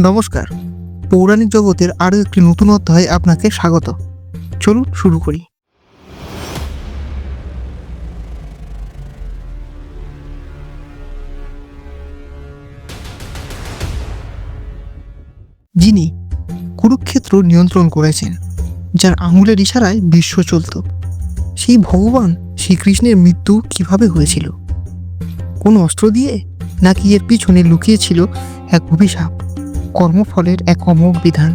নমস্কার। পৌরাণিক জগতের আরও একটি নতুন অধ্যায়ে আপনাকে স্বাগত। চলুন শুরু করি। যিনি কুরুক্ষেত্র নিয়ন্ত্রণ করেছেন, যার আঙুলের ইশারায় বিশ্ব চলত। সেই ভগবান শ্রীকৃষ্ণের মৃত্যু কীভাবে হয়েছিল? কোন অস্ত্র দিয়ে নাকি এর পিছনে লুকিয়েছিল এক অভিশাপ? কর্মফলের এক অমোঘ বিধান।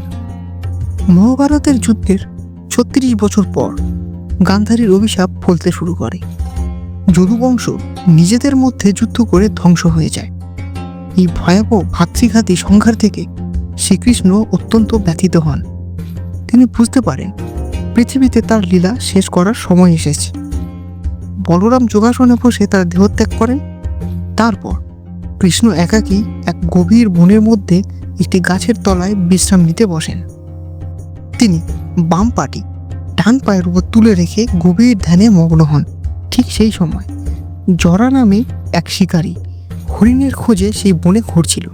মহাভারতের যুদ্ধের ছত্রিশ বছর পর গান্ধারীর অভিশাপ ফলতে শুরু করে। যদুবংশ নিজেদের মধ্যে যুদ্ধ করে ধ্বংস হয়ে যায়। এই ভয়াবহ ভাতৃঘাতী সংঘার থেকে শ্রীকৃষ্ণ অত্যন্ত ব্যথিত হন। তিনি বুঝতে পারেন, পৃথিবীতে তার লীলা শেষ করার সময় এসেছে। বলরাম যোগাসনে বসে তার দেহত্যাগ করেন। তারপর কৃষ্ণ একাকী এক গভীর বনের মধ্যে একটি গাছের তলায় বিশ্রাম নিতে বসেন। তিনি বাম পাটি ডান পায়ের উপর তুলে রেখে গভীর ধ্যানে মগ্ন হন। ঠিক সেই সময় জরা নামে এক শিকারী হরিণের খোঁজে সেই বনে ঘুরছিল।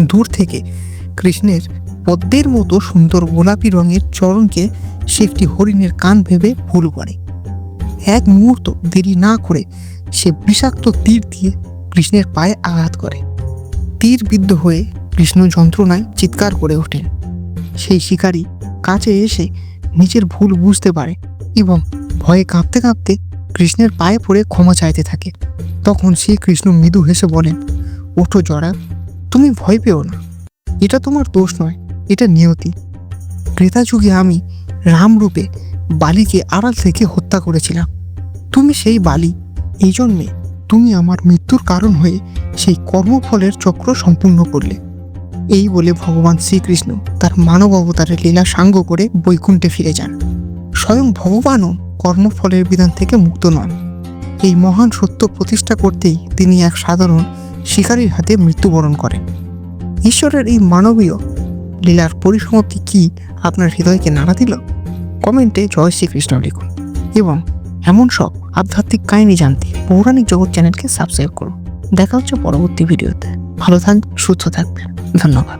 দূর থেকে কৃষ্ণের পদ্মের মতো সুন্দর গোলাপি রঙের চরণকে সে একটি হরিণের কান ভেবে ভুল করে। এক মুহূর্ত দেরি না করে সে বিষাক্ত তীর দিয়ে কৃষ্ণের পায়ে আঘাত করে। তীর বিদ্ধ হয়ে কৃষ্ণ যন্ত্রণায় চিৎকার করে ওঠেন। সেই শিকারী কাছে এসে নিজের ভুল বুঝতে পারে এবং ভয়ে কাঁপতে কাঁপতে কৃষ্ণের পায়ে পড়ে ক্ষমা চাইতে থাকে। তখন সেই কৃষ্ণ মৃদু হেসে বলেন, ওঠো জরা, তুমি ভয় পেও না। এটা তোমার দোষ নয়, এটা নিয়তি। ক্রেতা যুগে আমি রামরূপে বালিকে আড়াল থেকে হত্যা করেছিলাম। তুমি সেই বালি, এই জন্যে তুমি আমার মৃত্যুর কারণ হয়ে সেই কর্মফলের চক্র সম্পূর্ণ করলে। এই বলে ভগবান শ্রীকৃষ্ণ তার মানব অবতারের লীলা সাঙ্গ করে বৈকুণ্ঠে ফিরে যান। স্বয়ং ভগবানও কর্মফলের বিধান থেকে মুক্ত নন। এই মহান সত্য প্রতিষ্ঠা করতেই তিনি এক সাধারণ শিকারীর হাতে মৃত্যুবরণ করেন। ঈশ্বরের এই মানবীয় লীলার পরিসমাপ্তি কি আপনার হৃদয়কে নাড়া দিল? কমেন্টে জয় শ্রীকৃষ্ণ লিখুন। এবং এমন সব আধ্যাত্মিক কাহিনী জানতে পৌরাণিক জগৎ চ্যানেলকে সাবস্ক্রাইব করুন দেখা হচ্ছে পরবর্তী ভিডিওতে। ভালো থাকবেন সুস্থ থাকবেন ধন্যবাদ।